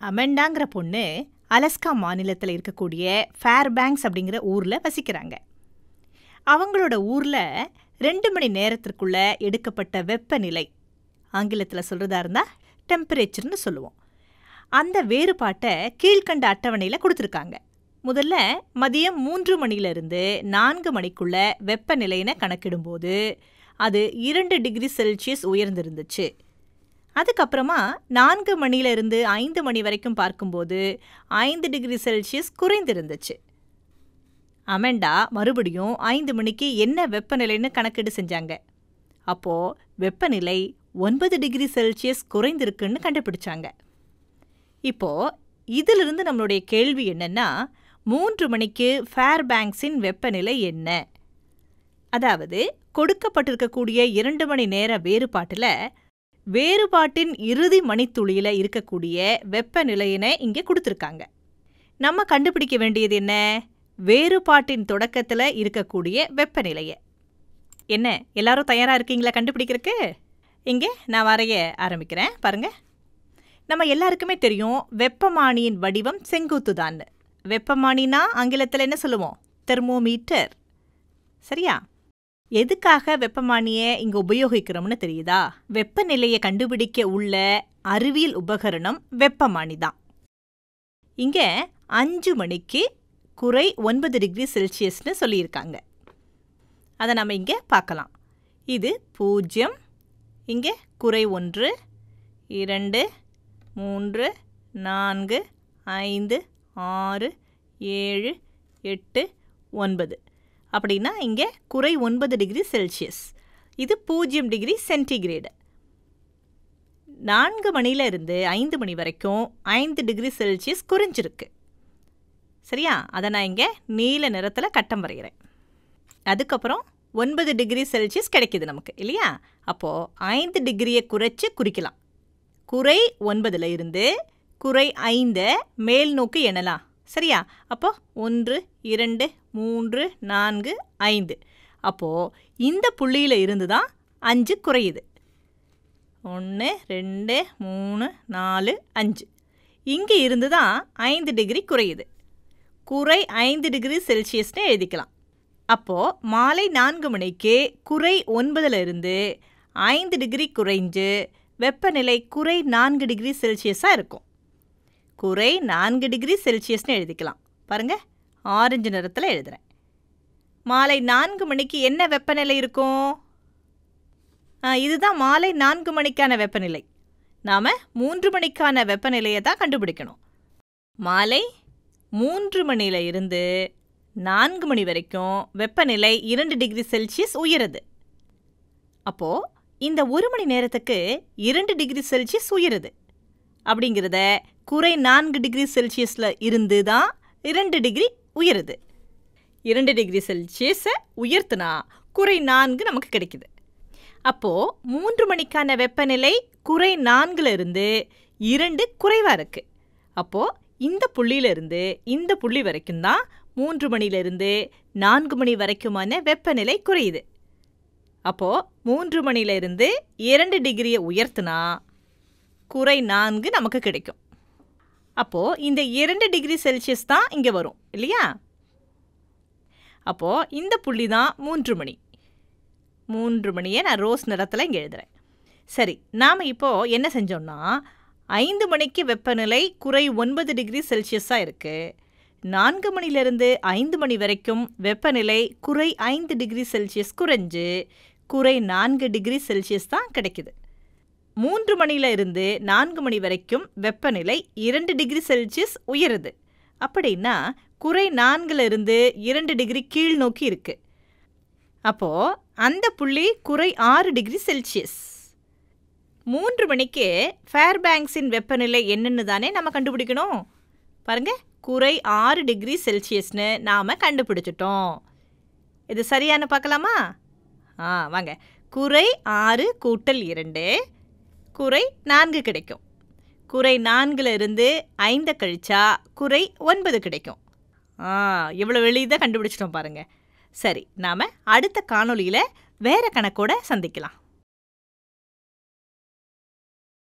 அமெண்டாங்கிற பொண்ணு அலஸ்கா மாநிலத்தில் இருக்கக்கூடிய ஃபேர் பேங்க்ஸ் அப்படிங்கிற ஊரில் வசிக்கிறாங்க. அவங்களோட ஊரில் ரெண்டு மணி நேரத்திற்குள்ள எடுக்கப்பட்ட வெப்பநிலை ஆங்கிலத்தில் சொல்கிறதா இருந்தால் டெம்பரேச்சர்னு சொல்லுவோம். அந்த வேறுபாட்டை கீழ்க்கண்ட அட்டவணையில் கொடுத்துருக்காங்க. முதல்ல மதியம் மூன்று மணியிலிருந்து நான்கு மணிக்குள்ள வெப்பநிலையினை கணக்கிடும்போது அது இரண்டு டிகிரி செல்சியஸ் உயர்ந்திருந்துச்சு. அதுக்கப்புறமா நான்கு மணியிலிருந்து ஐந்து மணி வரைக்கும் பார்க்கும்போது ஐந்து டிகிரி செல்சியஸ் குறைந்திருந்துச்சு. அமெண்டா மறுபடியும் ஐந்து மணிக்கு என்ன வெப்பநிலைன்னு கணக்கீடு செஞ்சாங்க. அப்போது வெப்பநிலை ஒன்பது டிகிரி செல்சியஸ் குறைந்திருக்குன்னு கண்டுபிடிச்சாங்க. இப்போ இதிலிருந்து நம்மளுடைய கேள்வி என்னன்னா மூன்று மணிக்கு ஃபேர் பேங்க்ஸின் வெப்பநிலை என்ன? அதாவது கொடுக்கப்பட்டிருக்கக்கூடிய இரண்டு மணி நேர வேறுபாட்டில் வேறுபாட்டின் இறுதி மணித்துளியில் இருக்கக்கூடிய வெப்பநிலையினை இங்கே கொடுத்துருக்காங்க. நம்ம கண்டுபிடிக்க வேண்டியது என்ன? வேறுபாட்டின் தொடக்கத்தில் இருக்கக்கூடிய வெப்பநிலையை. என்ன? எல்லாரும் தயாராக இருக்கீங்களா கண்டுபிடிக்கிறதுக்கு? இங்கே நான் வரைய ஆரம்பிக்கிறேன். பாருங்க. நம்ம எல்லாருக்குமே தெரியும் வெப்பமானியின் வடிவம் செங்குத்துதான்னு. வெப்பமானினா ஆங்கிலத்தில் என்ன சொல்லுவோம்? தெர்மோமீட்டர். சரியா? எதுக்காக வெப்பமானியை இங்கே உபயோகிக்கிறோம்னு தெரியுதா? வெப்பநிலையை கண்டுபிடிக்க உள்ள அறிவியல் உபகரணம் வெப்பமானி தான் இங்கே அஞ்சு மணிக்கு குறை ஒன்பது டிகிரி செல்சியஸ்னு சொல்லியிருக்காங்க. அதை நம்ம இங்கே பார்க்கலாம். இது பூஜ்ஜியம் இங்கே குறை ஒன்று இரண்டு மூன்று நான்கு ஐந்து ஆறு ஏழு எட்டு ஒன்பது. அப்படின்னா இங்கே குறை ஒன்பது டிகிரி செல்சியஸ். இது பூஜ்ஜியம் டிகிரி சென்டிகிரேடு. நான்கு மணியில இருந்து ஐந்து மணி வரைக்கும் ஐந்து டிகிரி செல்சியஸ் குறைஞ்சிருக்கு. சரியா? அதை நான் இங்கே நீல நிறத்தில் கட்டம் வரைகிறேன். அதுக்கப்புறம் ஒன்பது டிகிரி செல்சியஸ் கிடைக்கிது நமக்கு இல்லையா? அப்போது ஐந்து டிகிரியை குறைச்சி குறிக்கலாம். குறை ஒன்பதில் இருந்து குறை ஐந்தை மேல் நோக்கி எண்ணலாம். சரியா? அப்போ ஒன்று இரண்டு மூன்று நான்கு ஐந்து. அப்போது இந்த புள்ளியில் இருந்து தான் அஞ்சு குறையுது. ஒன்று ரெண்டு மூணு நாலு அஞ்சு. இங்கே இருந்து தான் ஐந்து டிகிரி குறையுது. குறை ஐந்து டிகிரி செல்சியஸ்னு எழுதிக்கலாம். அப்போது மாலை நான்கு மணிக்கு குறை ஒன்பதில் இருந்து ஐந்து டிகிரி குறைஞ்சு வெப்பநிலை குறை நான்கு டிகிரி செல்சியஸாக இருக்கும். குறை நான்கு டிகிரி செல்சியஸ்னு எழுதிக்கலாம். பாருங்க ஆரஞ்சு நிறத்தில் எழுதுகிறேன் மாலை நான்கு மணிக்கு என்ன வெப்பநிலை இருக்கும்? இதுதான் மாலை நான்கு மணிக்கான வெப்பநிலை. நாம் மூன்று மணிக்கான வெப்பநிலையை தான் கண்டுபிடிக்கணும். மாலை மூன்று மணியில் இருந்து நான்கு மணி வரைக்கும் வெப்பநிலை இரண்டு டிகிரி செல்சியஸ் உயருது. அப்போது இந்த ஒரு மணி நேரத்துக்கு இரண்டு டிகிரி செல்சியஸ் உயருது. அப்படிங்கிறத குறை நான்கு டிகிரி செல்சியஸில் இருந்து தான் இரண்டு டிகிரி உயருது. இரண்டு டிகிரி செல்சியஸை உயர்த்தினா குறை நான்கு நமக்கு கிடைக்குது. அப்போது மூன்று மணிக்கான வெப்பநிலை குறை நான்குல இருந்து இரண்டு குறைவாக இருக்குது அப்போது இந்த புள்ளியிலிருந்து இந்த புள்ளி வரைக்கும் தான் மூன்று மணியிலிருந்து நான்கு மணி வரைக்குமான வெப்பநிலை குறையுது. அப்போது மூன்று மணியிலிருந்து இரண்டு டிகிரியை உயர்த்தினா குறை நான்கு நமக்கு கிடைக்கும். அப்போது இந்த இரண்டு டிகிரி செல்சியஸ் தான் இங்கே வரும் இல்லையா? அப்போது இந்த புள்ளி தான் மூன்று மணி. மூன்று மணியை நான் ரோஸ் நிறத்தில் இங்கே எழுதுகிறேன் சரி நாம் இப்போது என்ன செஞ்சோம்னா ஐந்து மணிக்கு வெப்பநிலை குறை ஒன்பது டிகிரி செல்சியஸாக இருக்குது நான்கு மணிலிருந்து ஐந்து மணி வரைக்கும் வெப்பநிலை குறை ஐந்து டிகிரி செல்சியஸ் குறைஞ்சு குறை நான்கு டிகிரி செல்சியஸ் தான் கிடைக்குது. மூன்று மணியில இருந்து நான்கு மணி வரைக்கும் வெப்பநிலை இரண்டு டிகிரி செல்சியஸ் உயருது. அப்படின்னா குறை நான்கில் இருந்து இரண்டு டிகிரி கீழ் நோக்கி இருக்கு. அப்போ அந்த புள்ளி குறை ஆறு டிகிரி செல்சியஸ். மூன்று மணிக்கு ஃபேர்பேங்க்ஸின் வெப்பநிலை என்னன்னு தானே நம்ம கண்டுபிடிக்கணும். பாருங்க குறை ஆறு டிகிரி செல்சியஸ்னு நாம் கண்டுபிடிச்சிட்டோம். இது சரியானு பார்க்கலாமா? ஆ வாங்க. குறை ஆறு கூட்டல் இரண்டு குறை நான்கு கிடைக்கும். குறை நான்கில் இருந்து ஐந்தை கழிச்சா குறை ஒன்பது கிடைக்கும். ஆ இவ்வளோ எளிதாக கண்டுபிடிச்சிட்டோம் பாருங்கள் சரி நாம் அடுத்த காணொளியில் வேறு கணக்கோட சந்திக்கலாம்.